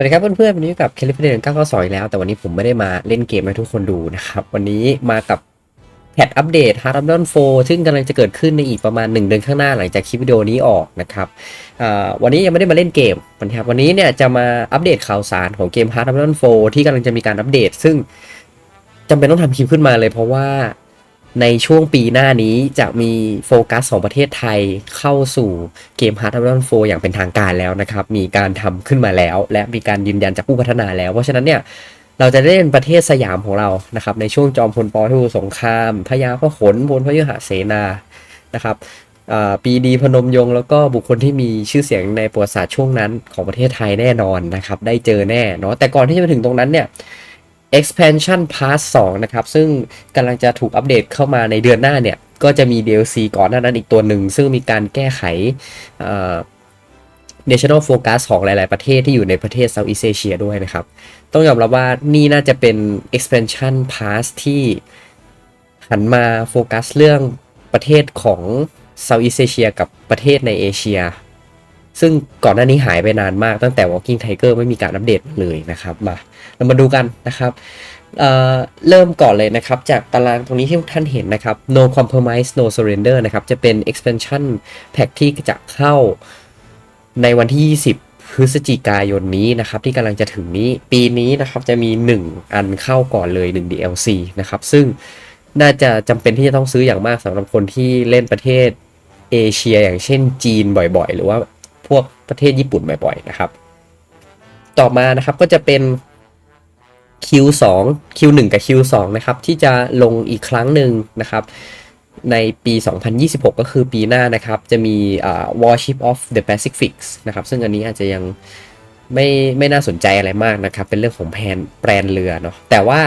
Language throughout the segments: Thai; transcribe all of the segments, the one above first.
สวัสดีครับเพื่อนๆวันนี้อยู่กับเคลิฟเดนก้าสอีกแล้ว แต่วันนี้ผมไม่ได้มาเล่นเกมให้ทุกคนดูนะครับ วันนี้มากับแพทอัปเดต Hard of Dawn 4ซึ่งกำลังจะเกิดขึ้นในอีกประมาณ 1 เดือนข้างหน้าหลังจากคลิปวิดีโอนี้ออกนะครับวันนี้ยังไม่ได้มาเล่นเกมนะครับวันนี้เนี่ยจะมาอัปเดตข่าวสารของเกม Hard of Dawn 4ที่กำลังจะมีการอัปเดต ซึ่งจำเป็นต้องทำคลิปขึ้นมาเลยเพราะว่า ในช่วงปีหน้านี้จะมีโฟกัสของประเทศไทยเข้าสู่เกม Hard of Dawn 4อย่างเป็นทางการแล้วนะครับ มีการทำขึ้นมาแล้ว และมีการยืนยันจากผู้พัฒนาแล้ว เพราะฉะนั้นเนี่ยเราจะได้เล่นประเทศสยามของเรานะครับ ในช่วงจอมพลปพิบูสงครามพญาพหลพลพยุหเสนานะครับปีดีพนมยงค์แล้วก็บุคคลที่มีชื่อเสียงในประวัติศาสตร์ช่วงนั้นของประเทศไทยแน่นอนนะครับ ได้เจอแน่เนาะแต่ก่อนที่จะไปถึงตรงนั้นเนี่ย expansion pass 2นะครับ ซึ่งกำลังจะถูกอัปเดตเข้ามาในเดือนหน้าเนี่ย ก็จะมี DLC ก่อนหน้านั้นอีกตัวหนึ่ง ซึ่งมีการแก้ไข national focus ของหลาย ๆ ประเทศที่อยู่ในประเทศ Southeast Asia ด้วยนะครับ ต้องยอมรับว่านี่น่าจะเป็น expansion pass ที่หันมาโฟกัสเรื่องประเทศของ Southeast Asia กับประเทศในเอเชีย ซึ่งก่อนหน้านี้หายไปนานมากตั้งแต่ Walking Tiger ไม่มีการอัปเดตเลยนะครับมาเรามาดูกันนะครับเเริ่มก่อนเลยนะครับ จากตารางตรงนี้ที่ท่านเห็นนะครับ no compromise no surrender นะครับ จะเป็น expansion pack ที่จะเข้าในวันที่ 20 พฤศจิกายนนี้นะครับ ที่กำลังจะถึงนี้ ปีนี้นะครับจะมี 1 อันเข้าก่อนเลย 1 DLC นะครับ ซึ่งน่าจะจำเป็นที่จะต้องซื้ออย่างมากสำหรับคนที่เล่นประเทศเอเชียอย่างเช่นจีนบ่อยๆ หรือว่า พวกประเทศญี่ปุ่นบ่อยๆนะครับ ต่อมานะครับก็จะเป็น Q2 Q1 กับ Q2 นะครับที่จะลงอีกครั้งหนึ่งนะครับ ในปี 2026 ก็คือปีหน้านะครับ จะมีอ่า Warship of the Pacific นะครับ ซึ่งอันนี้อาจจะยังไม่ไม่น่าสนใจอะไรมากนะครับ เป็นเรื่องของแผนแปลนเรือเนาะแต่ว่า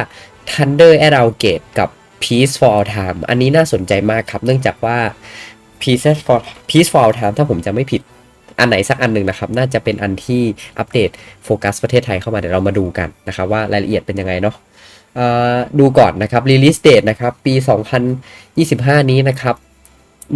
Thunder at our gate กับ Peace for all time อันนี้น่าสนใจมากครับ เนื่องจากว่า Peace for Peace for all time ถ้าผมจะไม่ผิด อันไหนสักอันหนึ่งนะครับ น่าจะเป็นอันที่อัปเดตโฟกัสประเทศไทยเข้ามาเดี๋ยวเรามาดูกันนะครับว่ารายละเอียดเป็นยังไงเนาะดูก่อนนะครับ release date นะครับ ปี 2025 นี้นะครับ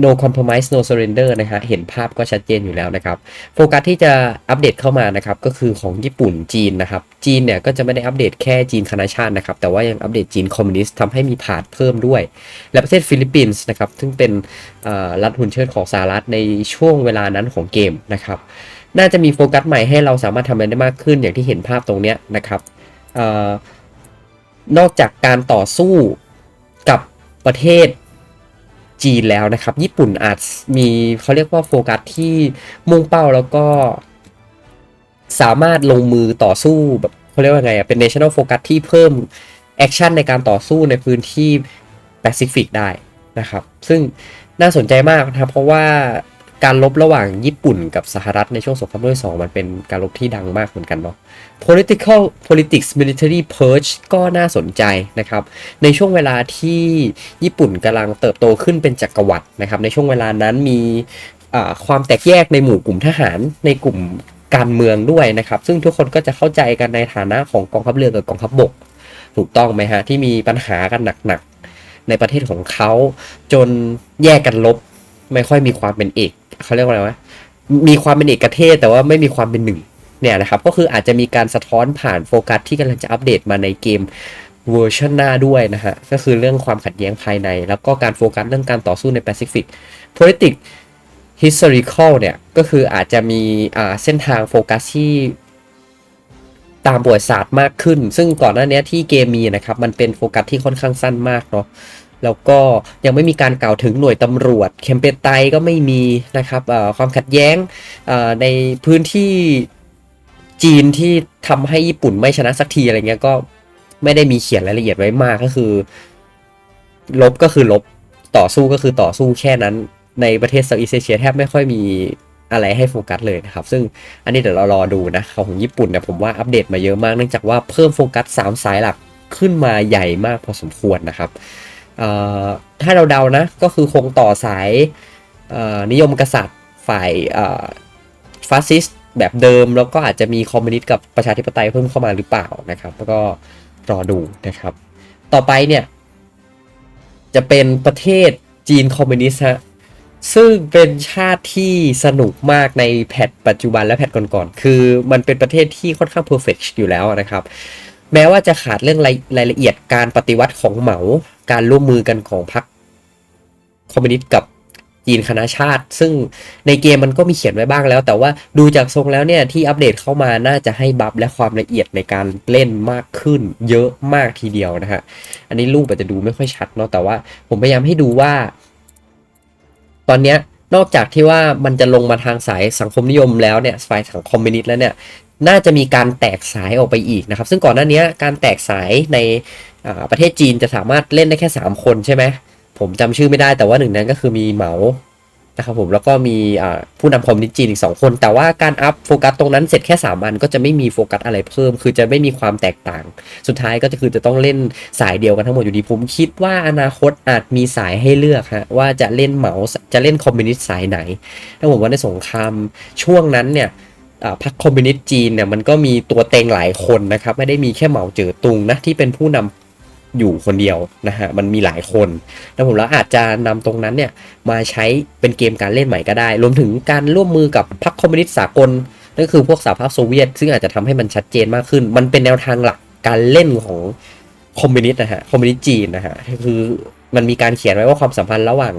no compromise no surrender นะฮะ เห็นภาพก็ชัดเจนอยู่แล้วนะครับ โฟกัสที่จะอัปเดตเข้ามานะครับ ก็คือของญี่ปุ่นจีนนะครับ จีนเนี่ยก็จะไม่ได้อัปเดตแค่จีนคณะชาตินะครับ แต่ว่ายังอัปเดตจีนคอมมิวนิสต์ทำให้มีผาดเพิ่มด้วย และประเทศฟิลิปปินส์นะครับ ซึ่งเป็นรัฐหุ่นเชิดของสหรัฐในช่วงเวลานั้นของเกมนะครับ น่าจะมีโฟกัสใหม่ให้เราสามารถทำอะไรได้มากขึ้นอย่างที่เห็นภาพตรงเนี้ยนะครับออนอกจากการต่อสู้กับประเทศ จีนแล้วนะครับ ญี่ปุ่นอาจมีเขาเรียกว่าโฟกัสที่มุ่งเป้าแล้วก็ สามารถลงมือต่อสู้แบบเขาเรียกว่าไงอะเป็น national focus ที่เพิ่มแอคชั่นในการต่อสู้ในพื้นที่แปซิฟิกได้นะครับ ซึ่งน่าสนใจมากนะครับ เพราะว่า การลบระหว่างญี่ปุ่นกับสหรัฐในช่วงสงครามโลกที่สองมันเป็นการลบที่ดังมากเหมือนกันเนาะ political politics military purge ก็น่าสนใจนะครับ ในช่วงเวลาที่ญี่ปุ่นกำลังเติบโตขึ้นเป็นจักรวรรดินะครับ ในช่วงเวลานั้นมีความแตกแยกในหมู่กลุ่มทหารในกลุ่มการเมืองด้วยนะครับ ซึ่งทุกคนก็จะเข้าใจกันในฐานะของกองทัพเรือกับกองทัพบกถูกต้องไหมฮะ ที่มีปัญหากันหนักๆในประเทศของเขาจนแยกกันลบไม่ค่อยมีความเป็นเอก เขาเรียกว่าอะไรวะมีความเป็นเอกเทศแต่ว่าไม่มีความเป็นหนึ่งเนี่ยนะครับ ก็คืออาจจะมีการสะท้อนผ่านโฟกัสที่กำลังจะอัปเดตมาในเกมเวอร์ชันหน้าด้วยนะฮะ ก็คือเรื่องความขัดแย้งภายใน แล้วก็การโฟกัสเรื่องการต่อสู้ในแปซิฟิก politics historical เนี่ยก็คืออาจจะมีอ่าเส้นทางโฟกัสที่ตามประวัติศาสตร์มากขึ้น ซึ่งก่อนหน้านี้ที่เกมมีนะครับ มันเป็นโฟกัสที่ค่อนข้างสั้นมากเนาะ แล้วก็ยังไม่มีการกล่าวถึงหน่วยตำรวจ เคมเปญไตก็ไม่มีนะครับความขัดแย้งในพื้นที่จีนที่ทำให้ญี่ปุ่นไม่ชนะสักทีอะไรเงี้ยก็ไม่ได้มีเขียนรายละเอียดไว้มากก็คือ ลบก็คือลบต่อสู้ก็คือต่อสู้แค่นั้นในประเทศเซาท์อีสเอเชียแทบไม่ค่อยมีอะไรให้โฟกัสเลยนะครับ ซึ่งอันนี้เดี๋ยวเรารอดูนะของญี่ปุ่นเนี่ยผมว่าอัปเดตมาเยอะมากเนื่องจากว่าเพิ่มโฟกัส 3 สายหลักขึ้นมาใหญ่มากพอสมควรนะครับ ถ้าเราเดานะ ก็คือคงต่อสายนิยมกษัตริย์ฝ่ายฟาสซิสต์แบบเดิม แล้วก็อาจจะมีคอมมิวนิสต์กับประชาธิปไตยเพิ่มเข้ามาหรือเปล่านะครับ แล้วก็รอดูนะครับ ต่อไปเนี่ย จะเป็นประเทศจีนคอมมิวนิสต์ฮะซึ่งเป็นชาติที่สนุกมากในแพทปัจจุบันและแพทก่อนๆ คือมันเป็นประเทศที่ค่อนข้างเพอร์เฟกอยู่แล้วนะครับ แม้ว่าจะขาดเรื่องรายรายละเอียดการปฏิวัติของเหมา การร่วมมือกันของพรรคคอมมิวนิสต์กับจีนคณะชาติ ซึ่งในเกมมันก็มีเขียนไว้บ้างแล้ว แต่ว่าดูจากทรงแล้วเนี่ยที่อัปเดตเข้ามาน่าจะให้บัฟและความละเอียดในการเล่นมากขึ้น เยอะมากทีเดียวนะฮะ อันนี้รูปอาจจะดูไม่ค่อยชัดเนาะแต่ว่าผมพยายามให้ดูว่า ตอนเนี้ยนอกจากที่ว่ามันจะลงมาทางสายสังคมนิยมแล้วเนี่ยสายสังคมมิวนิสต์แล้วเนี่ย น่าจะมีการแตกสายออกไปอีกนะครับ ซึ่งก่อนหน้านี้การแตกสายในประเทศจีนจะสามารถเล่นได้แค่ 3 คนใช่ไหมผมจำชื่อไม่ได้แต่ว่าหนึ่งนั้นก็คือมีเหมานะครับผมแล้วก็มีผู้นำคอมมิวนิสต์จีนอีก 2 คน แต่ว่าการอัพโฟกัสตรงนั้นเสร็จแค่ 3 อันก็จะไม่มีโฟกัสอะไรเพิ่ม คือจะไม่มีความแตกต่าง สุดท้ายก็จะคือจะต้องเล่นสายเดียวกันทั้งหมดอยู่ดีผมคิดว่าอนาคตอาจมีสายให้เลือกฮะว่าจะเล่นเหมาจะเล่นคอมมิวนิสต์สายไหนถ้าผมว่าในสงครามช่วงนั้นเนี่ย พรรคคอมมิวนิสต์จีนเนี่ยมันก็มีตัวเต็งหลายคนนะครับ ไม่ได้มีแค่เหมาเจ๋อตุงนะที่เป็นผู้นำอยู่คนเดียวนะฮะมันมีหลายคนแล้วผมแล้วอาจจะนำตรงนั้นเนี่ยมาใช้เป็นเกมการเล่นใหม่ก็ได้ รวมถึงการร่วมมือกับพรรคคอมมิวนิสต์สากลนั่นก็คือพวกสหภาพโซเวียต ซึ่งอาจจะทำให้มันชัดเจนมากขึ้น มันเป็นแนวทางหลักการเล่นของคอมมิวนิสต์นะฮะคอมมิวนิสต์จีนนะฮะคือมันมีการเขียนไว้ว่าความสัมพันธ์ระหว่าง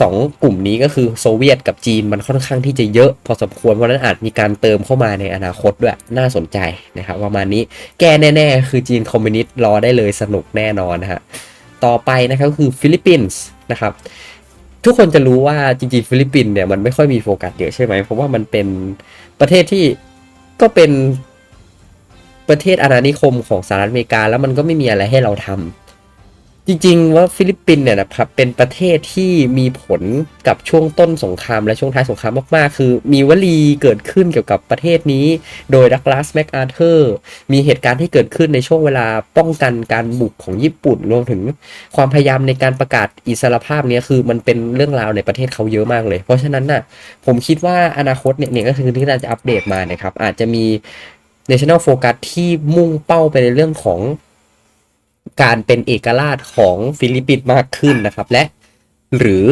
สองกลุ่มนี้ก็คือโซเวียตกับจีนมันค่อนข้างที่จะเยอะ พอสมควรเพราะฉะนั้นอาจมีการเติมเข้ามาในอนาคตด้วยน่าสนใจนะครับประมาณนี้แก้แน่ ๆ คือจีนคอมมิวนิสต์รอได้เลยสนุกแน่นอนนะฮะต่อไปนะครับคือฟิลิปปินส์นะครับทุกคนจะรู้ว่าจริงๆฟิลิปปินส์เนี่ยมันไม่ค่อยมีโฟกัสเยอะใช่ไหมเพราะว่ามันเป็นประเทศที่ก็เป็นประเทศอาณานิคมของสหรัฐอเมริกา แล้วมันก็ไม่มีอะไรให้เราทำ จริงๆว่าฟิลิปปินส์เนี่ยนะครับเป็นประเทศที่มีผลกับช่วงต้นสงครามและช่วงท้ายสงครามมากๆ คือ มีวลีเกิดขึ้นเกี่ยวกับประเทศนี้ โดยดักลาสแมคอาเธอร์มีเหตุการณ์ที่เกิดขึ้นในช่วงเวลาป้องกันการบุกของญี่ปุ่นรวมถึงความพยายามในการประกาศอิสรภาพเนี้คือมันเป็นเรื่องราวในประเทศเขาเยอะมากเลย เพราะฉะนั้นน่ะผมคิดว่าอนาคตเนี่ยเนี่ยก็คือที่เราจะอัปเดตมานะครับอาจจะมี National Focus ที่มุ่งเป้าไปในเรื่องของ การเป็นเอกราชของฟิลิปปินส์มากขึ้นนะครับ และหรือ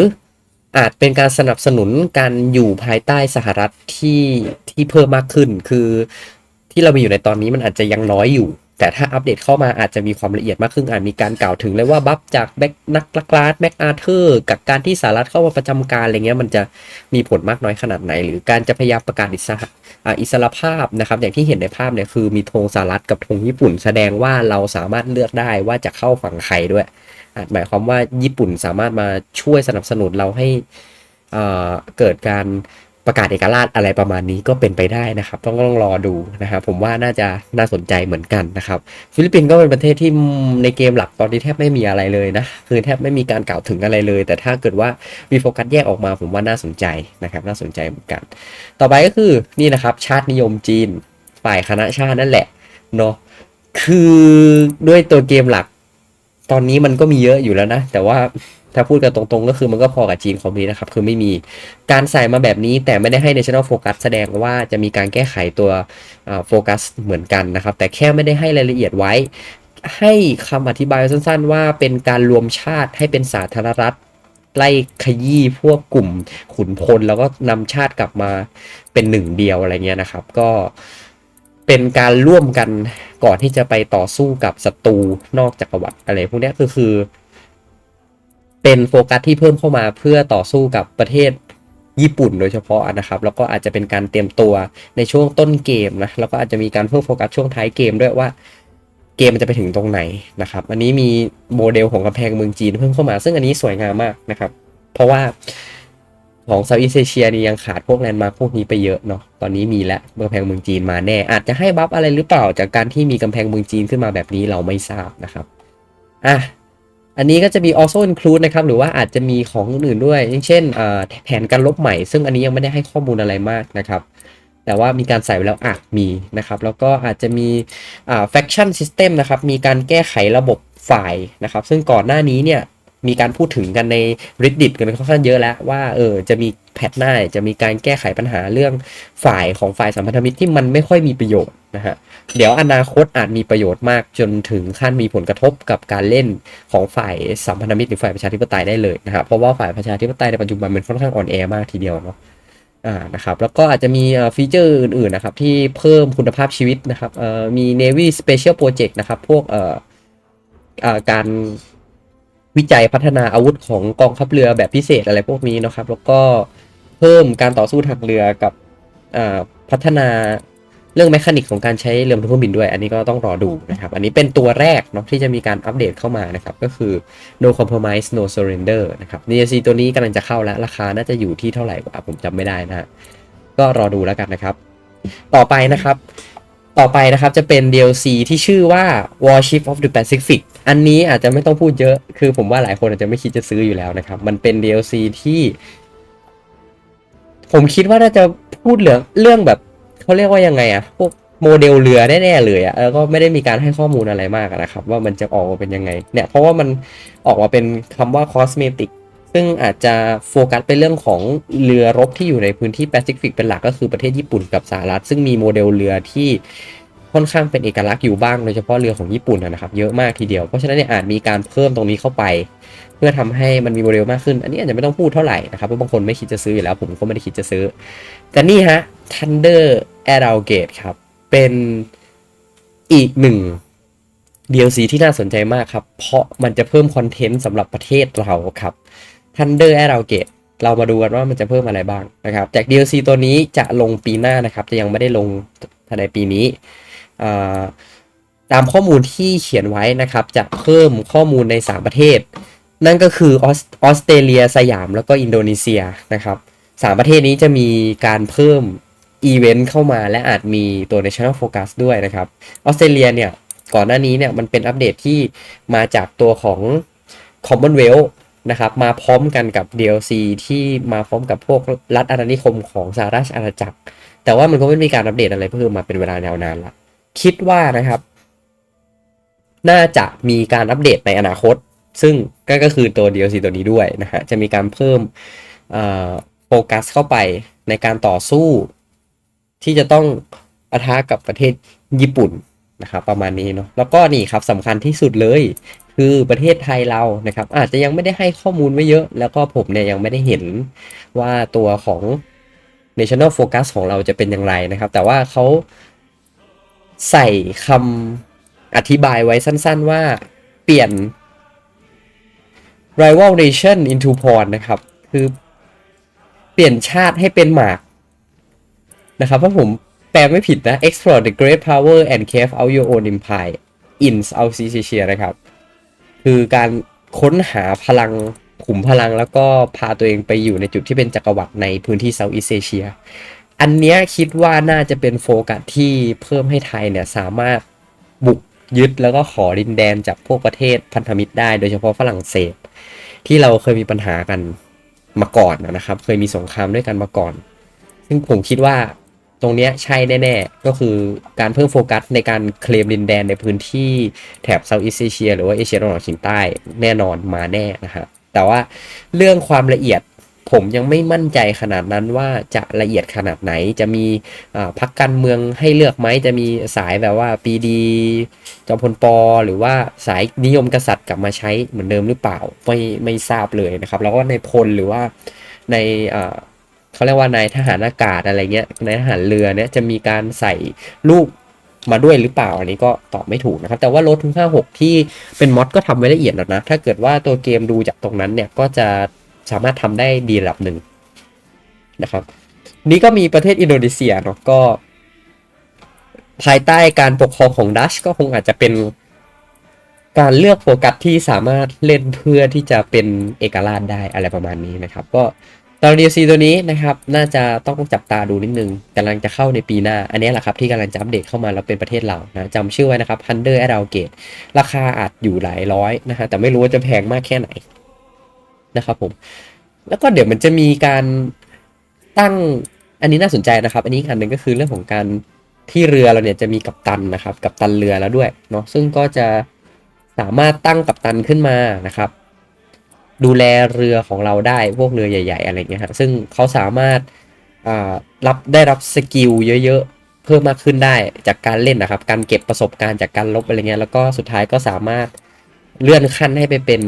อาจเป็นการสนับสนุนการอยู่ภายใต้สหรัฐที่ที่เพิ่มมากขึ้น คือที่เรามีอยู่ในตอนนี้มันอาจจะยังน้อยอยู่ แต่ถ้าอัปเดตเข้ามาอาจจะมีความละเอียดมากขึ้นอาจมีการกล่าวถึงเลยว่าบัฟจากแบ็กนักลักลาสแบ็กอาเธอร์กับการที่สหรัฐเข้ามาประจำการอะไรเงี้ยมันจะมีผลมากน้อยขนาดไหน หรือการจะพยายามประกาศอิสระอิสรภาพนะครับ อย่างที่เห็นในภาพเนี่ยคือมีธงสหรัฐกับธงญี่ปุ่น แสดงว่าเราสามารถเลือกได้ว่าจะเข้าฝั่งใครด้วยอาจหมายความว่าญี่ปุ่นสามารถมาช่วยสนับสนุนเราให้เกิดการ ประกาศเอกราชอะไรประมาณนี้ก็เป็นไปได้นะครับ ต้องต้องรอดูนะครับผมว่าน่าจะน่าสนใจเหมือนกันนะครับ ฟิลิปปินส์ก็เป็นประเทศที่ในเกมหลักตอนนี้แทบไม่มีอะไรเลยนะคือแทบไม่มีการกล่าวถึงอะไรเลย แต่ถ้าเกิดว่ามีโฟกัสแยกออกมาผมว่าน่าสนใจนะครับน่าสนใจเหมือนกัน ต่อไปก็คือนี่นะครับชาตินิยมจีน ฝ่ายคณะชาตินั่นแหละเนาะคือด้วยตัวเกมหลัก ตอนนี้มันก็มีเยอะอยู่แล้วนะ แต่ว่า ถ้าพูดกันตรงๆ ก็คือมันก็พอกับจีนคอมมิวนิสต์นะครับ คือไม่มีการใส่มาแบบนี้ แต่ไม่ได้ให้ National Focus แสดงว่าจะมีการแก้ไขตัวโฟกัสเหมือนกันนะครับ แต่แค่ไม่ได้ให้รายละเอียดไว้ ให้คำอธิบายสั้นๆ ว่าเป็นการรวมชาติให้เป็นสาธารณรัฐไล่ขยี้พวกกลุ่มขุนพล แล้วก็นำชาติกลับมาเป็นหนึ่งเดียวอะไรเงี้ยนะครับ ก็เป็นการร่วมกันก่อนที่จะไปต่อสู้กับศัตรูนอกจักรวรรดิอะไรพวกนี้ยก็คือ เป็นโฟกัสที่เพิ่มเข้ามาเพื่อต่อสู้กับประเทศญี่ปุ่นโดยเฉพาะนะครับ แล้วก็อาจจะเป็นการเตรียมตัวในช่วงต้นเกมนะแล้วก็อาจจะมีการเพิ่มโฟกัสช่วงท้ายเกมด้วยว่าเกมมันจะไปถึงตรงไหนนะครับ อันนี้มีโมเดลของกำแพงเมืองจีนเพิ่มเข้ามา ซึ่งอันนี้สวยงามมากนะครับ เพราะว่าของเซาท์อีสเอเชียนี่ยังขาดพวกแลนด์มาร์คพวกนี้ไปเยอะเนาะ ตอนนี้มีแล้วกำแพงเมืองจีนมาแน่ อาจจะให้บัฟอะไรหรือเปล่าจากการที่มีกำแพงเมืองจีนขึ้นมาแบบนี้เราไม่ทราบนะครับ อะ อันนี้ก็จะมี also include นะครับ หรือว่าอาจจะมีของอื่นด้วยอย่างเช่นแผนการลบใหม่ ซึ่งอันนี้ยังไม่ได้ให้ข้อมูลอะไรมากนะครับ แต่ว่ามีการใส่ไว้แล้วอาจมีนะครับ แล้วก็อาจจะมี faction system นะครับ มีการแก้ไขระบบฝ่ายนะครับ ซึ่งก่อนหน้านี้เนี่ยมีการพูดถึงกันใน reddit กันค่อนข้างเยอะแล้วว่าเออจะมี แพทหน้าจะมีการแก้ไขปัญหาเรื่องฝ่ายของฝ่ายสัมพันธมิตรที่มันไม่ค่อยมีประโยชน์นะฮะเดี๋ยวอนาคตอาจมีประโยชน์มากจนถึงขั้นมีผลกระทบกับการเล่นของฝ่ายสัมพันธมิตรหรือฝ่ายประชาธิปไตยได้เลยนะฮะเพราะว่าฝ่ายประชาธิปไตยในปัจจุบันมันค่อนข้างอ่อนแอมากทีเดียวเนาะอ่านะครับแล้วก็อาจจะมีฟีเจอร์อื่นๆนะครับที่เพิ่มคุณภาพชีวิตนะครับเอ่อมี Navy Special Project นะครับพวกเอ่อการวิจัยพัฒนาอาวุธของกองทัพเรือแบบพิเศษอะไรพวกนี้นะครับ แล้วก็ เพิ่มการต่อสู้ทางเรือกับอ่าพัฒนาเรื่องแมคานิกของการใช้เรือบรรทุกเครื่องบินด้วย อันนี้ก็ต้องรอดูนะครับ อันนี้เป็นตัวแรกเนาะที่จะมีการอัปเดตเข้ามานะครับ ก็คือ no compromise no surrender นะครับ DLC ตัวนี้กำลังจะเข้าแล้ว ราคาน่าจะอยู่ที่เท่าไหร่วะผมจำไม่ได้นะฮะก็รอดูแล้วกันนะครับ ต่อไปนะครับ ต่อไปนะครับจะเป็น DLC ที่ชื่อว่า Warship of the Pacific อันนี้อาจจะไม่ต้องพูดเยอะ คือผมว่าหลายคนอาจจะไม่คิดจะซื้ออยู่แล้วนะครับ มันเป็น DLC ที่ ผมคิดว่าน่าจะพูดเรื่องเรื่องแบบเขาเรียกว่ายังไงอะพวกโมเดลเรือแน่ๆเลยอะแล้วก็ไม่ได้มีการให้ข้อมูลอะไรมากนะครับ ว่ามันจะออกมาเป็นยังไงเนี่ยเพราะว่ามันออกมาเป็นคำว่าคอสเมติกซึ่งอาจจะโฟกัสไปเรื่องของเรือรบที่อยู่ในพื้นที่แปซิฟิกเป็นหลักก็คือประเทศญี่ปุ่นกับสหรัฐ ซึ่งมีโมเดลเรือที่ ค่อนข้างเป็นเอกลักษณ์อยู่บ้างโดยเฉพาะเรือของญี่ปุ่นนะครับเยอะมากทีเดียวเพราะฉะนั้นเนี่ยอาจมีการเพิ่มตรงนี้เข้าไป เพื่อทำให้มันมีโมเดลมากขึ้น อันนี้อาจจะไม่ต้องพูดเท่าไหร่นะครับเพราะบางคนไม่คิดจะซื้ออยู่แล้ว ผมก็ไม่ได้คิดจะซื้อ แต่นี่ฮะ Thunder a r r o w Gate ครับเป็นอีกหนึ่ง DLC ที่น่าสนใจมากครับ เพราะมันจะเพิ่มคอนเทนต์สำหรับประเทศเราครับ Thunder a r r o w Gate เรามาดูกันว่ามันจะเพิ่มอะไรบ้างนะครับ จาก DLC ตัวนี้จะลงปีหน้านะครับ จะยังไม่ได้ลงภายในปีนี้ ตามข้อมูลที่เขียนไว้นะครับ จะเพิ่มข้อมูลใน 3 ประเทศ นั่นก็คือออสเตรเลียสยามแล้วก็อินโดนีเซียนะครับสามประเทศนี้จะมีการเพิ่มอีเวนต์เข้ามาและอาจมีตัว National Focus ด้วยนะครับออสเตรเลียเนี่ยก่อนหน้านี้เนี่ยมันเป็นอัปเดตที่มาจากตัวของ Commonwealth นะครับมาพร้อมกันกับ DLC ที่มาพร้อมกับพวกรัฐอาณานิคมของสหราชอาณาจักร แต่ว่ามันก็ไม่มีการอัปเดตอะไรเพิ่มมาเป็นเวลายาวนานละ คิดว่านะครับ น่าจะมีการอัปเดตในอนาคต ซึ่งก็คือตัว DLC ตัวนี้ด้วยนะฮะจะมีการเพิ่มโฟกัสเข้าไปในการต่อสู้ ที่จะต้องปะทะกับประเทศญี่ปุ่นนะครับประมาณนี้เนาะแล้วก็นี่ครับสำคัญที่สุดเลย คือประเทศไทยเรานะครับ อาจจะยังไม่ได้ให้ข้อมูลไว้เยอะ แล้วก็ผมเนี่ยยังไม่ได้เห็นว่าตัวของ National Focus ของเราจะเป็นอย่างไรนะครับ แต่ว่าเขา ใส่คำอธิบายไว้สั้นๆว่าเปลี่ยน rival nation into pawn นะครับ คือเปลี่ยนชาติให้เป็นหมากนะครับเพราะผมแปลไม่ผิดนะ explore the great power and cave out your own empire in Southeast Asia นะครับ คือการค้นหาพลังขุมพลังแล้วก็พาตัวเองไปอยู่ในจุดที่เป็นจักรวรรดิในพื้นที่ Southeast Asia นเนี้ยคิดว่าน่าจะเป็นโฟกัสที่เพิ่มให้ไทยเนี่ยสามารถบุกยึดแล้วก็ขอดินแดนจากพวกประเทศพันธมิตรได้โดยเฉพาะฝรั่งเศส ที่เราเคยมีปัญหากันมาก่อนนะครับ เคยมีสงครามด้วยกันมาก่อน ซึ่งผมคิดว่าตรงเนี้ยใช่แน่ๆ ก็คือการเพิ่มโฟกัสในการเคลมดินแดนในพื้นที่แถบเซาท์อีสเอเชียหรือว่าเอเชียตะวันออกเฉียงใต้แน่นอนมาแน่นะฮะแต่ว่าเรื่องความละเอียด ผมยังไม่มั่นใจขนาดนั้นว่าจะละเอียดขนาดไหน จะมีพักการเมืองให้เลือกไหมจะมีสายแบบว่าปีดีจอมพลปอหรือว่าสายนิยมกษัตริย์กลับมาใช้เหมือนเดิมหรือเปล่าไม่ไม่ทราบเลยนะครับ แล้วก็ในพลหรือว่าในเขาเรียกว่านายทหารอากาศอะไรเงี้ยในทหารเรือเนี่ยจะมีการใส่รูปมาด้วยหรือเปล่าอันนี้ก็ตอบไม่ถูกนะครับ แต่ว่ารถทุกห้าหกที่เป็นมอดก็ทำไว้ละเอียดแล้วนะ ถ้าเกิดว่าตัวเกมดูจากตรงนั้นเนี่ยก็จะ สามารถทำได้ดีระดับหนึ่งนะครับ นี้ก็มีประเทศอินโดนีเซียเนาะก็ ภายใต้การปกครองของดัชก็คงอาจจะเป็นการเลือกโฟกัสที่สามารถเล่นเพื่อที่จะเป็นเอกราชได้อะไรประมาณนี้นะครับ ก็ตอน DLC ตัวนี้นะครับ น่าจะต้องจับตาดูนิดนึงกำลังจะเข้าในปีหน้า อันนี้แหละครับที่กำลังจะอัปเดตเข้ามาแล้วเป็นประเทศเรานะจำชื่อไว้นะครับ Thunder a r r o w Gate ราคาอาจอยู่หลายร้อยนะฮะแต่ไม่รู้ว่าจะแพงมากแค่ไหน นะครับผม แล้วก็เดี๋ยวมันจะมีการตั้งอันนี้น่าสนใจนะครับ อันนี้อันหนึ่งก็คือเรื่องของการที่เรือเราเนี่ยจะมีกัปตันนะครับ กัปตันเรือแล้วด้วยเนาะซึ่งก็จะสามารถตั้งกัปตันขึ้นมานะครับ ดูแลเรือของเราได้พวกเรือใหญ่ ๆ อะไรเงี้ยฮะซึ่งเขาสามารถรับได้รับสกิลเยอะๆ เพิ่มมากขึ้นได้จากการเล่นนะครับ การเก็บประสบการณ์จากการลบอะไรเงี้ยแล้วก็สุดท้ายก็สามารถเลื่อนขั้นให้ไปเป็น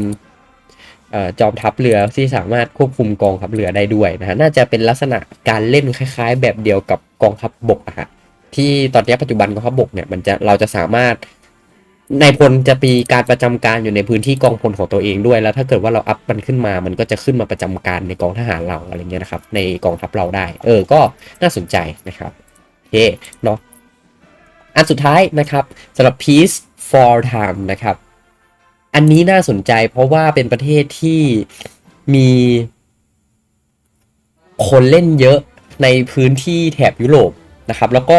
จอมทัพเรือที่สามารถควบคุมกองทัพเรือได้ด้วยนะฮะน่าจะเป็นลักษณะการเล่นคล้าย ๆ แบบเดียวกับกองทัพบกอะฮะที่ตอนนี้ปัจจุบันกองทัพบกเนี่ยมันจะเราจะสามารถนายพลจะมีการประจำการอยู่ในพื้นที่กองพลของตัวเองด้วย แล้วถ้าเกิดว่าเราอัพมันขึ้นมา มันก็จะขึ้นมาประจำการในกองทหารเราอะไรเงี้ยนะครับ ในกองทัพเราได้ เออ ก็น่าสนใจนะครับโอเคเนาะอันสุดท้ายนะครับสำหรับ Peace for Time นะครับ อันนี้น่าสนใจเพราะว่าเป็นประเทศที่มีคนเล่นเยอะในพื้นที่แถบยุโรปนะครับ แล้วก็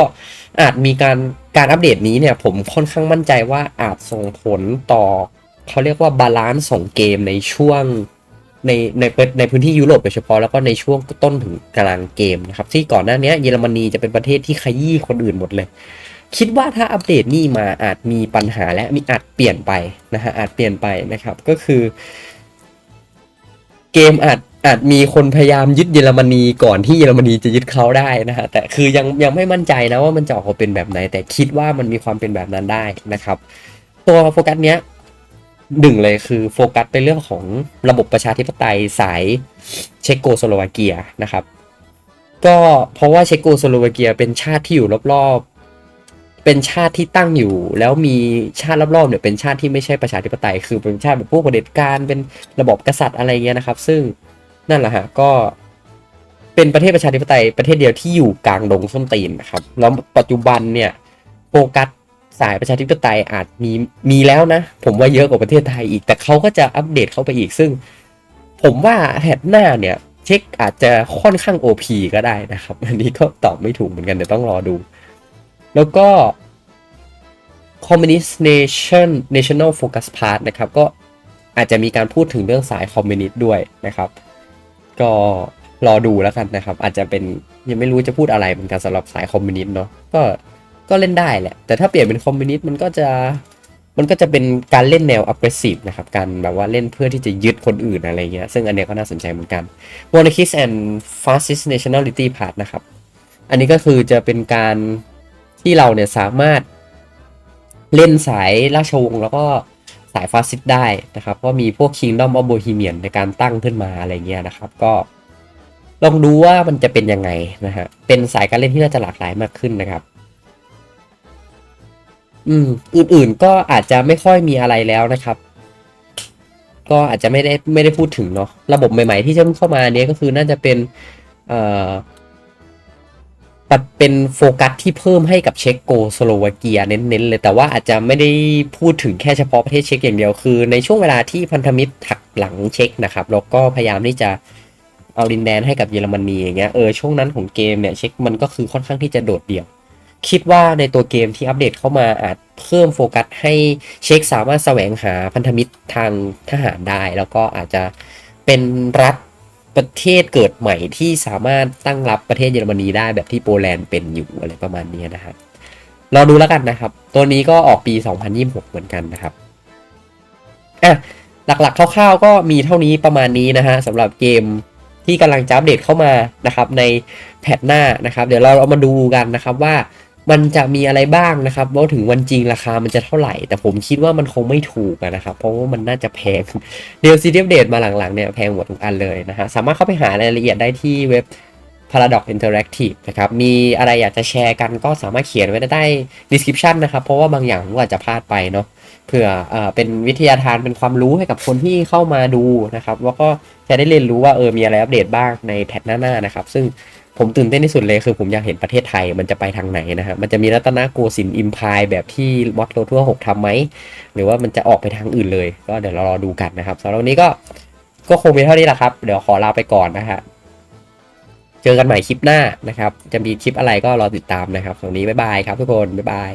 อาจมีการการอัปเดตนี้เนี่ยผมค่อนข้างมั่นใจว่าอาจส่งผลต่อเขาเรียกว่าบาลานซ์ของเกมในช่วงในในในพื้นที่ยุโรปโดยเฉพาะแล้วก็ในช่วงต้นถึงกลางเกมนะครับ ที่ก่อนหน้านี้เยอรมนีจะเป็นประเทศที่ขยี้คนอื่นหมดเลย คิดว่าถ้าอัปเดตนี่มาอาจมีปัญหาและมีอาจเปลี่ยนไปนะฮะอาจเปลี่ยนไปนะครับก็คือ เกมอาจอาจมีคนพยายามยึดเยอรมนีก่อนที่เยอรมนีจะยึดเขาได้นะฮะแต่คือยังยังไม่มั่นใจนะว่ามันจะออกมาเป็นแบบไหน แต่คิดว่ามันมีความเป็นแบบนั้นได้นะครับ ตัวโฟกัสเนี้ยหนึ่งเลยคือโฟกัสไปเรื่องของระบบประชาธิปไตยสายเชโกสโลวาเกียนะครับ ก็เพราะว่าเชโกสโลวาเกียเป็นชาติที่อยู่รอบๆ เป็นชาติที่ตั้งอยู่ แล้วมีชาติรอบๆเนี่ยเป็นชาติที่ไม่ใช่ประชาธิปไตย คือเป็นชาติแบบพวกเผด็จการเป็นระบบกษัตริย์อะไรเงี้ยนะครับ ซึ่งนั่นแหละฮะก็เป็นประเทศประชาธิปไตยประเทศเดียวที่อยู่กลางดงส้นตีนนะครับแล้วปัจจุบันเนี่ยโฟกัสสายประชาธิปไตยอาจมีมีแล้วนะ ผมว่าเยอะกว่าประเทศไทยอีก แต่เขาก็จะอัปเดตเข้าไปอีกซึ่ง ผมว่าแถบหน้าเนี่ยเช็คอาจจะค่อนข้าง OP ก็ได้นะครับ อันนี้ก็ตอบไม่ถูกเหมือนกันเดี๋ยวต้องรอดู แล้วก็ Communist Nation National Focus Part นะครับ ก็อาจจะมีการพูดถึงเรื่องสายคอมมิวนิสต์ด้วยนะครับ ก็รอดูแล้วกันนะครับ อาจจะเป็นยังไม่รู้จะพูดอะไรเหมือนกันสำหรับสายคอมมิวนิสต์เนาะก็ก็เล่นได้แหละ แต่ถ้าเปลี่ยนเป็นคอมมิวนิสต์มันก็จะมันก็จะเป็นการเล่นแนว aggressive นะครับ การแบบว่าเล่นเพื่อที่จะยึดคนอื่นอะไรเงี้ย ซึ่งอันเนี้ยก็น่าสนใจเหมือนกัน monarchist and fascist nationality part นะครับ อันนี้ก็คือจะเป็นการ ที่เราเนี่ยสามารถเล่นสายราชวงศ์แล้วก็สายฟาสซิสต์ได้นะครับก็มีพวก Kingdom of Bohemian ในการตั้งขึ้นมาอะไรเงี้ยนะครับ ก็ลองดูว่ามันจะเป็นยังไงนะฮะเป็นสายการเล่นที่น่าจะหลากหลายมากขึ้นนะครับ อืม อื่นๆก็อาจจะไม่ค่อยมีอะไรแล้วนะครับ ก็อาจจะไม่ได้ไม่ได้พูดถึงเนาะระบบใหม่ๆที่จะเข้ามาเนี้ยก็คือน่าจะเป็นเอ่อ เป็นโฟกัสที่เพิ่มให้กับเช็กโกสโลวาเกียเน้นๆเลย แต่ว่าอาจจะไม่ได้พูดถึงแค่เฉพาะประเทศเช็กอย่างเดียวคือ ในช่วงเวลาที่พันธมิตรถักหลังเช็กนะครับแล้วก็พยายามที่จะเอาดินแดนให้กับเยอรมนีอย่างเงี้ยเออช่วงนั้นของเกมเนี่ยเช็กมันก็คือค่อนข้างที่จะโดดเดี่ยว คิดว่าในตัวเกมที่อัปเดตเข้ามาอาจเพิ่มโฟกัสให้เช็คสามารถแสวงหาพันธมิตรทางทหารได้ แล้วก็อาจจะเป็นรัฐ ประเทศเกิดใหม่ที่สามารถตั้งรับประเทศเยอรมนีได้แบบที่โปแลนด์เป็นอยู่อะไรประมาณนี้นะครับรอดูแล้วกันนะครับ ตัวนี้ก็ออกปี 2026 เหมือนกันนะครับอะหลักๆคร่าวๆก็มีเท่านี้ประมาณนี้นะฮะสำหรับเกมที่กำลังจะอัปเดตเข้ามานะครับในแพทหน้านะครับ เดี๋ยวเราเอามาดูกันนะครับว่า มันจะมีอะไรบ้างนะครับว่าถึงวันจริงราคามันจะเท่าไหร่ แต่ผมคิดว่ามันคงไม่ถูกนะครับ เพราะว่ามันน่าจะแพงเดลซีเดียเดตมาหลังๆเนี่ยแพงหมดทุกอันเลยนะฮะสามารถเข้าไปหารายละเอียดได้ที่เว็บ Paradox Interactive นะครับ มีอะไรอยากจะแชร์กันก็สามารถเขียนไว้ใต้ description นะครับ เพราะว่าบางอย่างผมอาจจะพลาดไปเนาะ เผื่อเอเป็นวิทยาทานเป็นความรู้ให้กับคนที่เข้ามาดูนะครับ แล้วก็จะได้เรียนรู้ว่าเออ มีอะไรอัปเดตบ้างในแพทหน้าๆนะครับ ซึ่ง ผมตื่นเต้นที่สุดเลยคือผมอยากเห็นประเทศไทยมันจะไปทางไหนนะฮะมันจะมีรัตนโกสินทร์อิมพายแบบที่มอตโลทั่วหกทำไหม หรือว่ามันจะออกไปทางอื่นเลย ก็เดี๋ยวเรารอดูกันนะครับสำหรับวันนี้ก็ก็คงมีเท่านี้แหละครับ เดี๋ยวขอลาไปก่อนนะฮะเจอกันใหม่คลิปหน้านะครับ จะมีคลิปอะไรก็รอติดตามนะครับสำหรับวันนี้บ๊ายบายครับทุกคนบ๊ายบาย